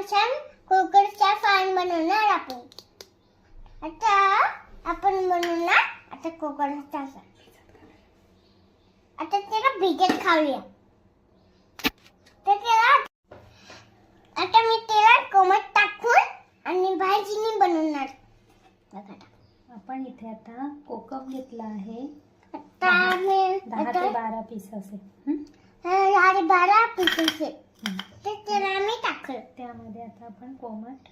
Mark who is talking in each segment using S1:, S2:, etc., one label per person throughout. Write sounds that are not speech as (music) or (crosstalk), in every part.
S1: छान छान कोकणचा सार बनवणार आपण. आता आपण बनवणार आता कोकणचा आता त्याला भिजत खाऊया. तर त्याला आता मी त्याला कोमट टाकून आणि भाजीने बनवणार. बघा
S2: आपण इथे आता कोकम घेतला आहे.
S1: आता मी
S2: दहा ते बारा पीस असेल हं?
S1: अरे बारा आहे.
S2: हं.
S1: तर त्याला मी टाकलं.
S2: त्यामध्ये आता आपण कोमट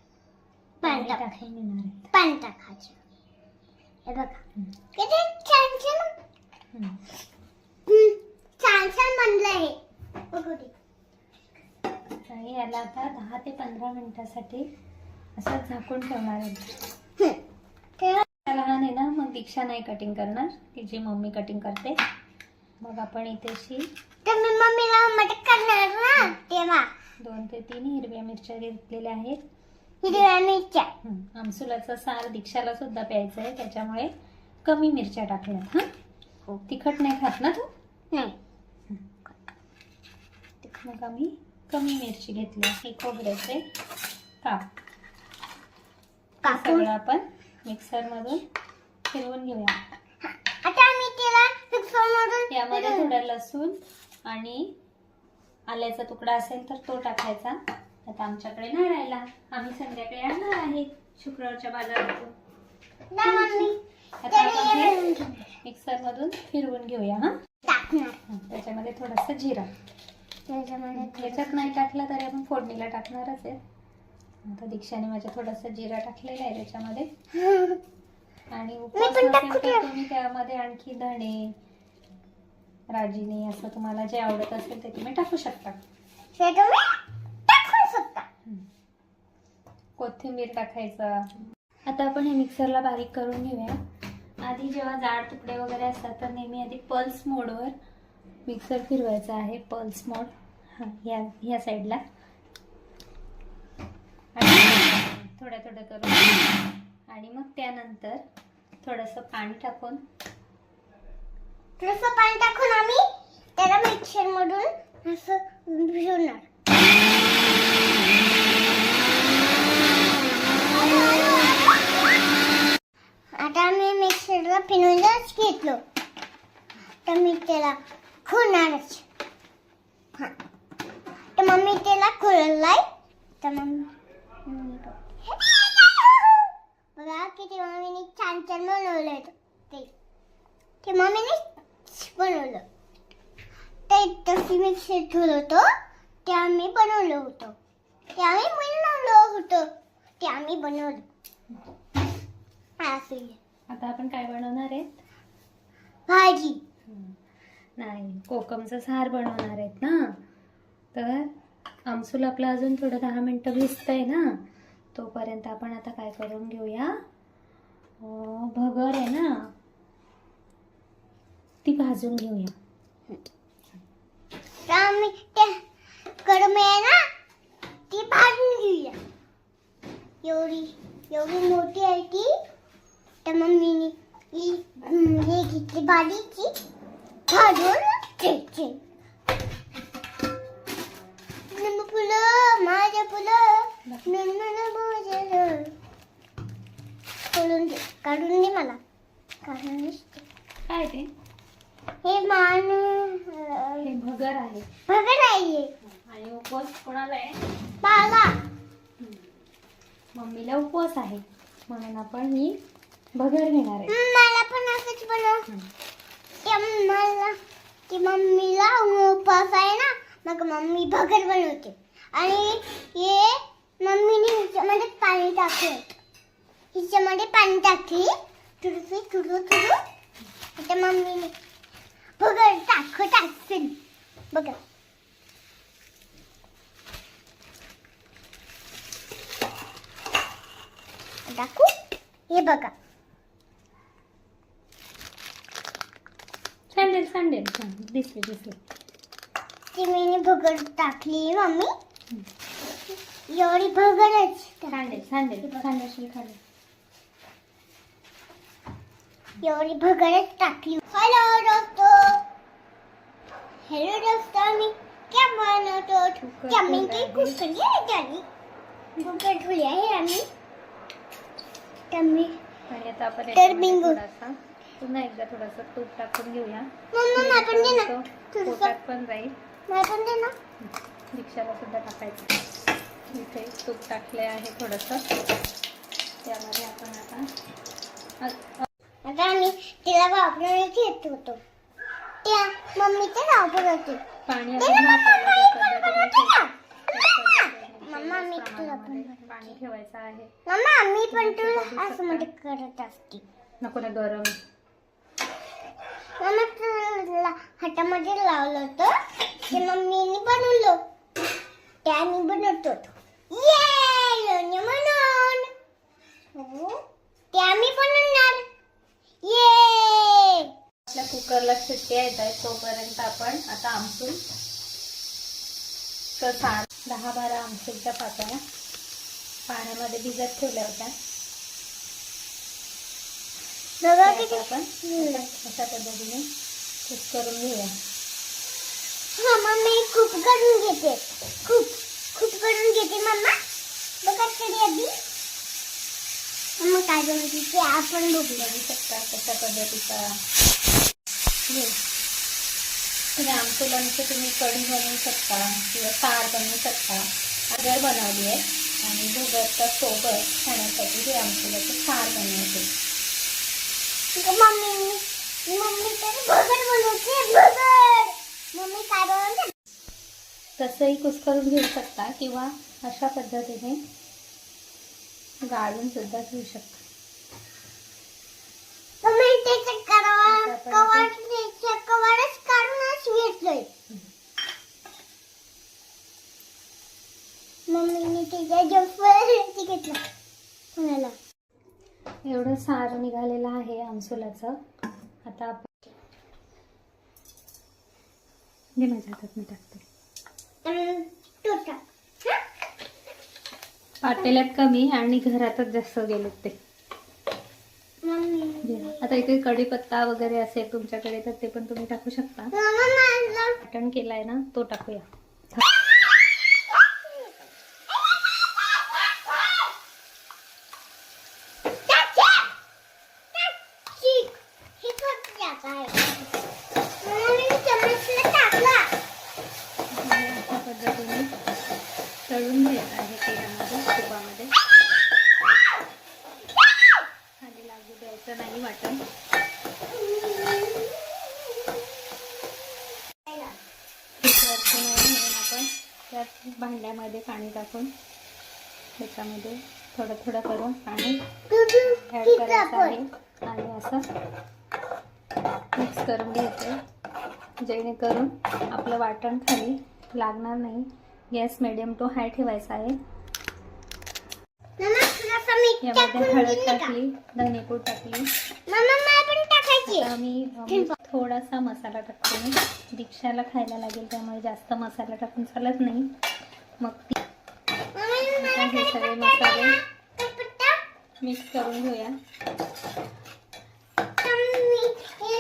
S1: पाणी
S2: पाणी
S1: टाक
S2: टाकून घेणार आहे.
S1: पाणी टाकायचं. हे बघा.
S2: हं.
S1: किती छान छान.
S2: हं.
S1: हम्म, छान छान बनलं आहे बघू दे.
S2: आणि याला आता दहा ते पंधरा मिनिटासाठी असं झाकून ठेवणार आहे.
S1: हम्म. तेव्हा
S2: लहान आहे ना मग दीक्षा नाही कटिंग करणार. तिची मम्मी कटिंग करते. मग आपण इथेशी
S1: तर मी मम्मीला मदत करणार ना तेव्हा
S2: ते तीन हिरव्या मिरच्या घेतलेल्या आहेत.
S1: हिरव्या मिरच्या.
S2: हं. आमसुलाचं सार दीक्षाला सुद्धा प्यायचं आहे त्याच्यामुळे कमी मिरच्या टाकल्यात हां? तिखट नाही खात ना तू?
S1: नाही.
S2: मग आम्ही कमी मिरची घेतली हे खोबऱ्याचे काप. हे सगळं आपण मिक्सरमधून फिरवून घेऊया.
S1: आता मी त्याला मिक्सर मधून
S2: यामध्ये थोडं लसूण आणि आल्याचा तुकडा असेल तर तो टाकायचा. आता आमच्याकडे नाही राहिला. आम्ही संध्याकाळी आणणार आहे शुक्रवारच्या बाजारातून.
S1: ना
S2: आता आपण
S1: घेऊ.
S2: मिक्सरमधून फिरवून घेऊया हा? त्याच्यामध्ये थोडासा जिरा.
S1: त्याच्यामध्ये
S2: याच्यात नाही टाकला तरी आपण फोडणीला टाकणारच आहे. आता दीक्षाने माझ्या थोडासा जिरा टाकलेला आहे त्याच्यामध्ये. (laughs) आणि उपवास नसेल तर. तुम्ही त्यामध्ये आणखी धणे राजिनी असं तुम्हाला जे आवडत असेल ते तुम्ही टाकू शकता.
S1: तुम्ही टाकू शकता.
S2: कोथिंबीर टाकायचा. आता आपण हे मिक्सरला बारीक करून घेऊया. आधी जेव्हा जाड तुकडे वगैरे असतात तर नेहमी आधी पल्स मोडवर मिक्सर फिरवायचा आहे पल्स मोड. हां ह्या ह्या साईडला. आणि थोड्या थोड्या करून. आणि मग त्यानंतर थोडंसं पाणी टाकून
S1: थोडंसं पाणी टाकून आम्ही त्याला मिक्सर मधून असं भिजवणार. आता आम्ही मिक्सरला फिरवूनच घेतलो. तर मी त्याला खुरणारच तर मम्मी त्याला खुरलाय तर मम्मी बघा किती मम्मीने छान छान बनवलं ते. ते मम्मीने बनवलं. ते तशी मिक्सर ठेवलं होतं ते आम्ही बनवलं होतं. ते आम्ही बनवलं होतं. ते आम्ही बनवलं. असं आहे.
S2: आता आपण काय बनवणार आहे
S1: भाजी.
S2: नाही कोकमचं सार बनवणार आहेत ना? तर आमसूल आपलं अजून थोडं दहा मिनटं भिजतंय ना? तोपर्यंत आपण आता काय करून घेऊया? भगर आहे ना? ती भाजून घेऊया.
S1: ते कडमे आहे ना ती भाजून घेऊया. एवढी एवढी मोठी आहे ती. तर मम्मीने ही घेतली भाजून घ्यायची. फुलं माझ्या फुलं खोलून दे काढून दे मला. काढून
S2: काय ते?
S1: हे मान
S2: हे भगर आहे.
S1: बघा नाहीये
S2: आणि उपवास कोणाला आहे?
S1: बाबा.
S2: मम्मीला उपवास आहे. म्हणून आपण ही भगर घेणार आहे.
S1: मला पण असंच बनव ते मला ती मम्मीला उपास आहे ना मग मम्मी भगर बनवते. आणि हे मम्मीने हिच्यामध्ये पाणी टाकलं. हिच्यामध्ये पाणी टाकली. थोडंसं थोडं थोडं आता मम्मीने भगर टाक टाकतील बघा टाकू हे बघा
S2: सँडेल सँडेल हां दिसले दिसले
S1: ती मी भगर टाकली मम्मी एवढी भगरच
S2: सँडेल सँडेल सँडेल खाली
S1: एवढी भगरच टाकली हॅलो दोस्तो हॅलो दोस्तो आम्ही क्या बनवतो
S2: कुकर
S1: चम्मी की
S2: आहे.
S1: कुसली आहे त्यानी कुकर ठेवली आहे आम्ही चम्मी
S2: आणि आता आपण
S1: तर
S2: याच्यामध्ये
S1: बिंगो.
S2: थोडासा पुन्हा एकदा थोडासा तूप टाकून घेऊया.
S1: मम्मा मला पण दे ना.
S2: तो
S1: थोडंसं.
S2: पोटात पण राहील
S1: मला पण दे ना.
S2: रिक्षाला सुद्धा टाकायचं. इथे तूप टाकले आहे थोडंसं. त्यामध्ये आपण आता अ-
S1: आता आम्ही तिला वापरून घेत होतो. त्या मम्मीचे वापरत होती
S2: पाणी आपण वापरलं त्या पद्धतीने ठेवायचं. त्या पद्धतीने
S1: मम्मा, मी तुला पण
S2: पाणी ठेवायचं आहे.
S1: मम्मा मी पण तुला असं. मध्ये करत असते.
S2: नको ना गरम.
S1: मम्मा तुला हातामध्ये लावलं होतं. ते मम्मीने बनवलं. ते आम्ही बनवतो. ये लोणी म्हणून. हो? ते आम्ही बनवणार. ये
S2: आपल्या कुकरला शिट्ट्या येत आहेत तोपर्यंत आपण आता आमसूल तर सात दहा बारा आमसूलच्या पाकळ्या पाण्यामध्ये भिजत ठेवल्या होत्या. आपण. अशा पद्धतीने कुक करून घेऊया.
S1: हा मम्मी खूप करून घेते. खूप खूप करून घेते मम्मा. बघा तरी आधी. मम्मा काय बनवते ते आपण बघू
S2: शकता कशा पद्धतीचा हे. म्हणजे आमसुलांचं तुम्ही कढी बनवू शकता किंवा सार बनवू शकता. आगर बनवली आहे. आणि भुगरच्या सोबत खाण्यासाठी हे आमसुलाचं सार बनवते.
S1: मम्मी मम्मी तर भगर बनवते मम्मी काय बनवते?
S2: तसंही कुस्करून घेऊ शकता किंवा अशा पद्धतीने गाळून सुद्धा घेऊ शकता. एवढं सार निघालेलं आहे आमसुलाचं आता आपण माझ्या हातात मी टाकते
S1: हा?
S2: पातेल्यात कमी आणि घरातच जास्त गेलेत ते. आता इथे कढीपत्ता वगैरे असेल तुमच्याकडे तर ते पण तुम्ही टाकू शकता. वाटण केलाय ना तो टाकूया
S1: हे कुठल्या काय मम्मी चमचला टाकला
S2: आणि अशा पद्धतीने तळून घ्यायचं आहे तेलामध्ये तुपामध्ये खाली लागू द्यायचं नाही वाटण त्याचं नाही म्हणून आपण त्यात भांड्यामध्ये पाणी टाकून त्याच्यामध्ये थोडं करून पाणी ॲड करायचं आहे. आणि असं मिक्स करून घ्यायचं जेणेकरून आपलं वाटण खाली लागणार नाही. गॅस मिडियम टू हाय ठेवायचा आहे. यामध्ये हळद? टाकली धनेपूड टाकली. अम, थोडासा मसाला टाकते मी. दीक्षाला खायला लागेल त्यामुळे जास्त मसाला टाकून चालत नाही. मग ती हे सगळे मसाले मिक्स करून घेऊया.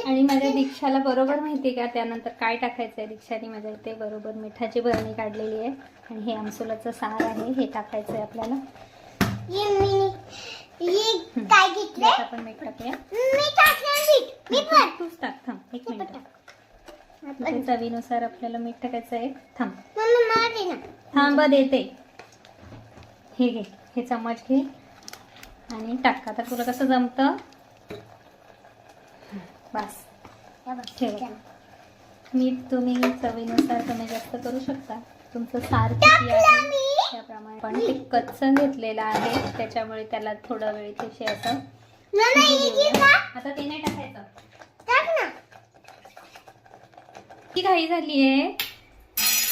S2: आणि माझ्या दीक्षाला बरोबर माहिती आहे का? त्यानंतर काय टाकायचं आहे दीक्षाने माझ्या इथे बरोबर मिठाची बरणी काढलेली आहे. आणि हे आमसुलाचं सार आहे. हे टाकायचं आहे आपल्याला आपण मीठ टाकूया. तूच टाक थांब. एक मिनिट. चवीनुसार आपल्याला मीठ टाकायचं आहे. थांब. थांब देते. हे घे. हे चम्मच घे. आणि टाक. आता तुला कसं जमतं? बस. ठेव. मीठ तुम्ही चवीनुसार कमी जास्त करू शकता. तुमचं सार किती आहे. त्याप्रमाणे. पण ते कच्चं घेतलेलं आहे. त्याच्यामुळे त्याला थोडा वेळ इथे असं. आता ते नाही टाकायचं. ती घाई झालीये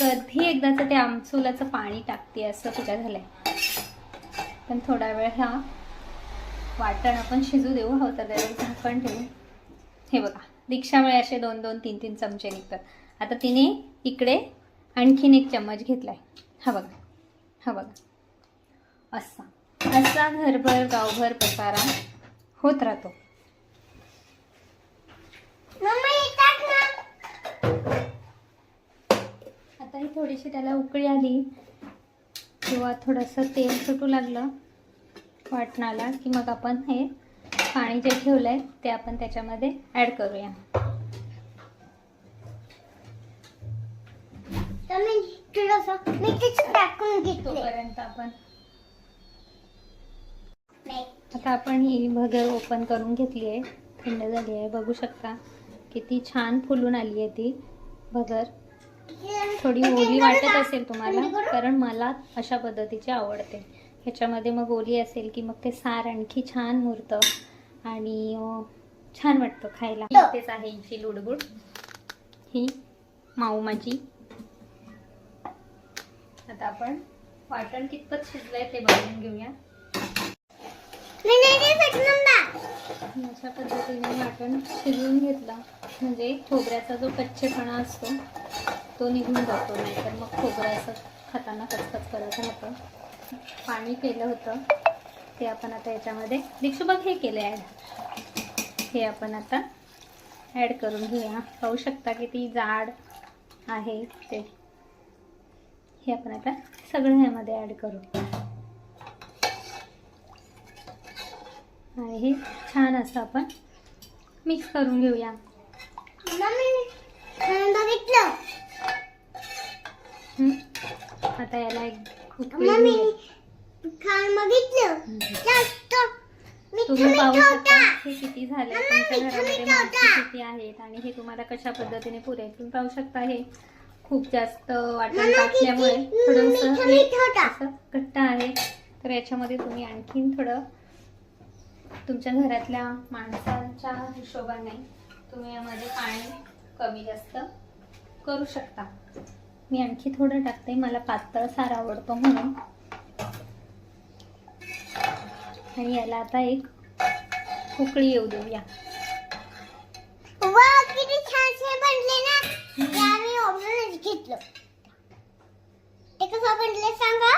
S2: कधी एकदाच ते आमसुलाचं पाणी टाकते असं तुला झालंय. पण थोडा वेळ हा. वाटण आपण शिजू देऊ हवं तर त्यावर झाकण ठेवू हे बघा दीक्षामुळे असे दोन दोन तीन तीन चमचे निघतात. आता तिने इकडे आणखीन एक चम्मच घेतलाय. हा बघा हा बघा. असा असा घरभर गावभर पसारा होत राहतो.
S1: हे
S2: आता हे थोडीशी त्याला उकळी आली किंवा थोडंसं तेल सुटू लागलं वाटणाला की मग आपण हे पाणी जे ठेवलं आहे ते आपण त्याच्यामध्ये ॲड करूया. तोपर्यंत आपण आता आपण ही भगर ओपन करून घेतली आहे. थंड झाली आहे. बघू शकता किती छान फुलून आली आहे ती भगर थोडी ओली वाटत असेल तुम्हाला कारण मला अशा पद्धतीची आवडते. ह्याच्यामध्ये मग ओली असेल की मग ते सार आणखी छान मुरतं आणि छान वाटतं खायला. तेच आहे हिची लुडबुड ही माऊ माझी. आता आपण वाटण कितपत शिजलंय ते बघून घेऊया.
S1: नाही.
S2: अशा पद्धतीने वाटण शिजवून घेतलं. म्हणजे खोबऱ्याचा जो कच्चेपणा असतो तो निघून जातो. नाहीतर मग खोबरं असं खाताना कचकच करत राहतं पाणी केलं होतं. ते आपण आता याच्यामध्ये बघ हे केलं ॲड हे आपण आता ॲड करून घेऊया. पाहू शकता किती जाड आहे ते. हे आपण आता सगळं ह्यामध्ये ॲड करू. आणि हे छान असं आपण मिक्स करून घेऊया? आता याला एक किती झाले. तुमच्या घरामध्ये माणसं. किती आहेत आणि हे तुम्हाला कशा पद्धतीने तुम्ही पाहू शकता हे. खूप जास्त वाटण टाकल्यामुळे थोडंसं हे घट्ट आहे. तर याच्यामध्ये तुम्ही आणखीन थोडं तुमच्या घरातल्या माणसांच्या हिशोबाने तुम्ही यामध्ये पाणी कमी जास्त करू शकता. मी आणखी थोडं टाकते. मला पातळ सार आवडतो म्हणून. आणि याला आता एक उकळी येऊ देऊया.
S1: वा किती छान छान बनले ना. ते आम्ही ओव्हनच घेतलं. ते कसं बनले सांगा.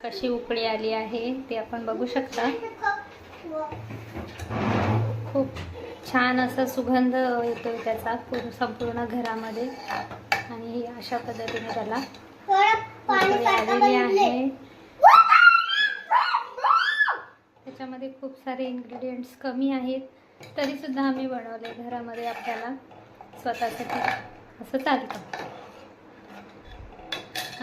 S2: कशी उकळी आली आहे ते आपण बघू शकता. खूप छान असा सुगंध येतोय त्याचा पूर्ण संपूर्ण घरामध्ये. आणि अशा पद्धतीने त्याला आलेली आहे. त्याच्यामध्ये खूप सारे इन्ग्रेडियंट्स कमी आहेत. तरी सुद्धा आम्ही बनवले घरामध्ये आपल्याला स्वतःसाठी. असं चालतं.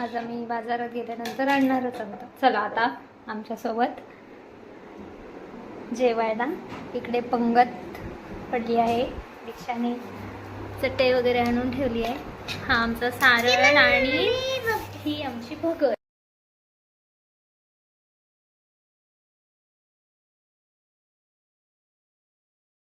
S2: आज आम्ही बाजारात गेल्यानंतर आणणारच आहोत. चला आता आमच्यासोबत जेवायला. इकडे पंगत पडली आहे. रिक्षाने चटई वगैरे आणून ठेवली आहे. हा आमचं सारण आणि ही आमची भगर.